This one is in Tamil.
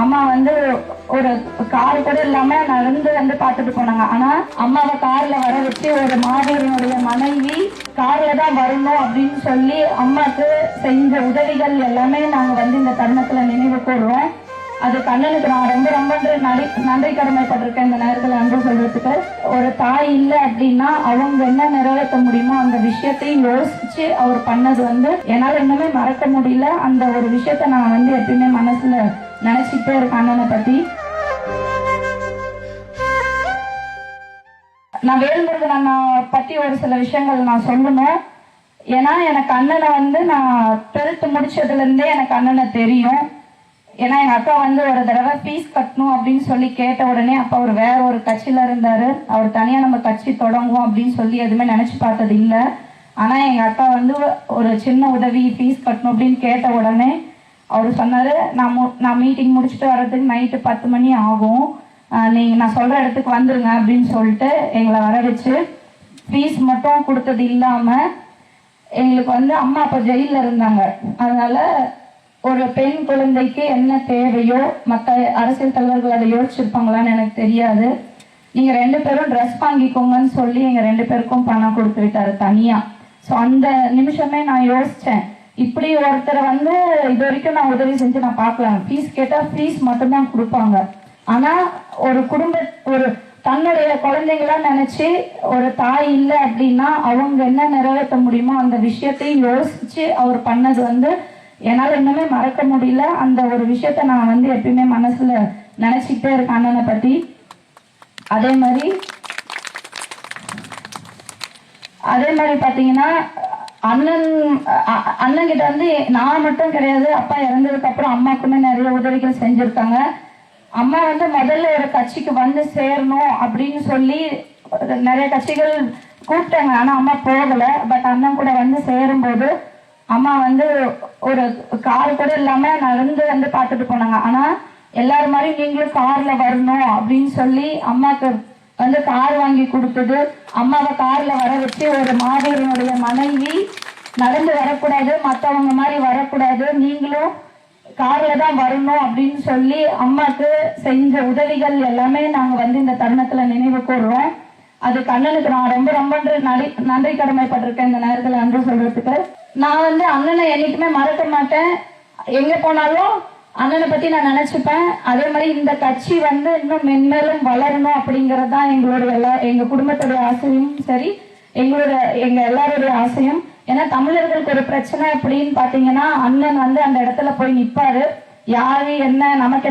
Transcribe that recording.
அம்மா வந்து ஒரு கார் கூட இல்லாம நடந்து வந்து பார்த்துட்டு போனாங்க. ஆனா அம்மாவை கார்ல வர வச்சு ஒரு மாவீரனுடைய மனைவி கார்ல தான் வரணும் அப்படின்னு சொல்லி அம்மாக்கு செஞ்ச உதவிகள் எல்லாமே நாங்க வந்து இந்த தருணத்துல நினைவு கூறுறோம் அது கண்ணனுக்கு நான் ரொம்ப ரொம்ப நன்றி நன்றி கடமைப்பட்டிருக்கேன் இந்த நேரத்தில் நன்றி சொல்றதுக்கு. ஒரு தாய் இல்லை அப்படின்னா அவங்க என்ன நிறைவேற்ற முடியுமோ அந்த விஷயத்தையும் யோசிச்சு அவர் பண்ணது வந்து என்னால் இன்னுமே மறக்க முடியல. அந்த ஒரு விஷயத்த நான் வந்து எப்பயுமே மனசுல நினைச்சிட்டே இருக்கேன் அண்ணனை பத்தி. நான் வேலுமுருகன் அண்ணா பத்தி ஒரு சில விஷயங்கள் நான் சொல்லணும். ஏன்னா எனக்கு அண்ணனை வந்து நான் டுவெல்த் முடிச்சதுல இருந்தே எனக்கு அண்ணனை தெரியும். ஏன்னா எங்க அக்கா வந்து ஒரு தடவை ஃபீஸ் கட்டணும் அப்படின்னு சொல்லி கேட்ட உடனே அப்ப அவர் வேற ஒரு கட்சியில இருந்தாரு. அவர் தனியா நம்ம கட்சி தொடங்குவோம் அப்படின்னு சொல்லி எதுவுமே நினைச்சு பார்த்தது இல்ல. ஆனா எங்க அக்கா வந்து ஒரு சின்ன உதவி ஃபீஸ் கட்டணும் அப்படின்னு கேட்ட உடனே அவர் சொன்னாரு நான் நான் மீட்டிங் முடிச்சுட்டு வர்றதுக்கு நைட்டு பத்து மணி ஆகும். நீங்கள் நீங்க நான் சொல்ற இடத்துக்கு வந்துருங்க அப்படின்னு சொல்லிட்டு எங்களை வர வச்சு ஃபீஸ் மட்டும் கொடுத்தது இல்லாம எங்களுக்கு வந்து அம்மா அப்பா ஜெயிலில் இருந்தாங்க. அதனால ஒரு பெண் குழந்தைக்கு என்ன தேவையோ மற்ற அரசியல் தலைவர்கள் அதை யோசிச்சிருப்பாங்களான்னு எனக்கு தெரியாது. நீங்க ரெண்டு பேரும் ட்ரெஸ் வாங்கிக்கோங்கன்னு சொல்லி எங்க ரெண்டு பேருக்கும் பணம் கொடுத்து விட்டாரு தனியா. ஸோ அந்த நிமிஷமே நான் யோசிச்சேன். இப்படி ஒருத்தரை வந்து இது வரைக்கும் நான் உதவி செஞ்சு நான் பார்க்கலாம் ஃபீஸ் கேட்டா ஃபீஸ் மட்டும்தான் கொடுப்பாங்க. ஆனா ஒரு குடும்ப ஒரு தன்னுடைய குழந்தைங்களா நினைச்சு ஒரு தாய் இல்லை அப்படின்னா அவங்க என்ன நிறைவேற்ற முடியுமோ அந்த விஷயத்தையும் யோசிச்சு அவர் பண்ணது வந்து என்னால இன்னுமே மறக்க முடியல. அந்த ஒரு விஷயத்த நான் வந்து எப்பயுமே மனசுல நினச்சிக்கிட்டே இருக்கேன் அண்ணனை பத்தி. அதே மாதிரி அதே மாதிரி பாத்தீங்கன்னா அண்ணன் அண்ணன் கிட்ட வந்து நான் மட்டும் கிடையாது அப்பா இறந்ததுக்கு அப்புறம் அம்மாக்குமே நிறைய உதவிகள் செஞ்சிருக்காங்க. அம்மா வந்து முதல்ல ஒரு கட்சிக்கு வந்து சேரணும் அப்படின்னு சொல்லி நிறைய கட்சிகள் கூப்பிட்டாங்க. ஆனா அம்மா போகல. பட் அண்ணன் கூட வந்து சேரும்போது அம்மா வந்து ஒரு கார் கூட இல்லாம நடந்து வந்து பார்த்துட்டு போனாங்க. ஆனா எல்லாரும் மாதிரி நீங்களும் கார்ல வரணும் அப்படின்னு சொல்லி அம்மாக்கு வந்து கார் வாங்கி கொடுத்தது. அம்மாவை கார்ல வர வச்சு ஒரு மாவீரனுடைய மனைவி நடந்து வரக்கூடாது மத்தவங்க மாதிரி வரக்கூடாது. நீங்களும் கார்ல தான் வரணும் அப்படின்னு சொல்லி அம்மாக்கு செஞ்ச உதவிகள் எல்லாமே நாங்க வந்து இந்த தருணத்துல நினைவு கூறுறோம் அது கண்ணனுக்கு நான் ரொம்ப ரொம்ப நன்றி நன்றி கடமைப்பட்டிருக்கேன் இந்த நேரத்துல நன்றி சொல்றதுக்கு. நான் வந்து அண்ணனை என்னைக்குமே மறக்க மாட்டேன். எங்க போனாலும் அண்ணனை பத்தி நான் நினைச்சுப்பேன். அதே மாதிரி இந்த கட்சி வந்து இன்னும் மென்மேலும் வளரணும் அப்படிங்கறதுதான் தான் எங்களுடைய எல்லா எங்க குடும்பத்துடைய ஆசையும் சரி எங்களோட எங்க எல்லாருடைய ஆசையும். ஏன்னா தமிழர்களுக்கு ஒரு பிரச்சனை அப்படின்னு பாத்தீங்கன்னா அண்ணன் வந்து அந்த இடத்துல போய் நிப்பாரு. யாரு என்ன நமக்கு